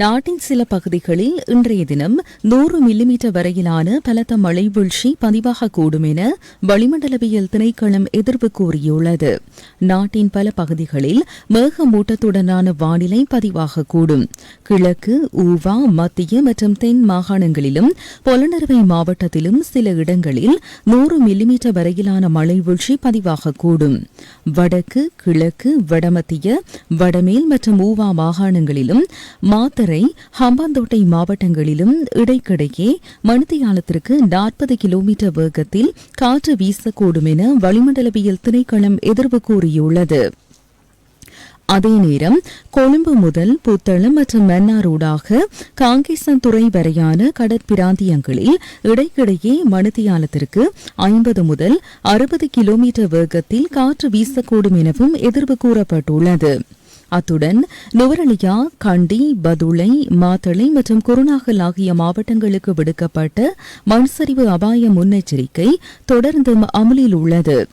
நாட்டின் சில பகுதிகளில் இன்றைய தினம் நூறு மில்லிமீட்டர் வரையிலான பலத்த மழை வீழ்ச்சி பதிவாகக்கூடும் என வளிமண்டலவியல் திணைக்களம் எதிர்ப்பு கூறியுள்ளது. நாட்டின் பல பகுதிகளில் மேகமூட்டத்துடனான வானிலை பதிவாகக்கூடும் கிழக்கு ஊவா மத்திய மற்றும் தென் மாகாணங்களிலும் பொலனறுவை மாவட்டத்திலும் சில இடங்களில் நூறு மில்லிமீட்டர் வரையிலான மழை வீழ்ச்சி பதிவாகக்கூடும் வடக்கு கிழக்கு வடமத்திய வடமேல் மற்றும் ஊவா மாகாணங்களிலும் மாத்த மாத்தரை ஹம்பாந்தோட்டை மாவட்டங்களிலும் இடைக்கிடையே மணித்தியாலத்திற்கு நாற்பது கிலோமீட்டர் வேகத்தில் காற்று வீசக்கூடும் என வளிமண்டலவியல் திணைக்களம் எதிர்வு கூறியுள்ளது. அதே நேரம் கொழும்பு முதல் புத்தளம் மற்றும் மன்னாரூடாக காங்கேசன்துறை வரையான கடற்பிராந்தியங்களில் இடைக்கிடையே மணித்தியாலத்திற்கு ஐம்பது முதல் அறுபது கிலோமீட்டர் வேகத்தில் காற்று வீசக்கூடும் எனவும் எதிர்வு கூறப்பட்டுள்ளது. அத்துடன் நுவரலியா கண்டி பதுளை மாத்தளை மற்றும் குருநாகல் ஆகிய மாவட்டங்களுக்கு விடுக்கப்பட்ட மண்சரிவு அபாய முன்னெச்சரிக்கை தொடர்ந்தும் அமலில் உள்ளது.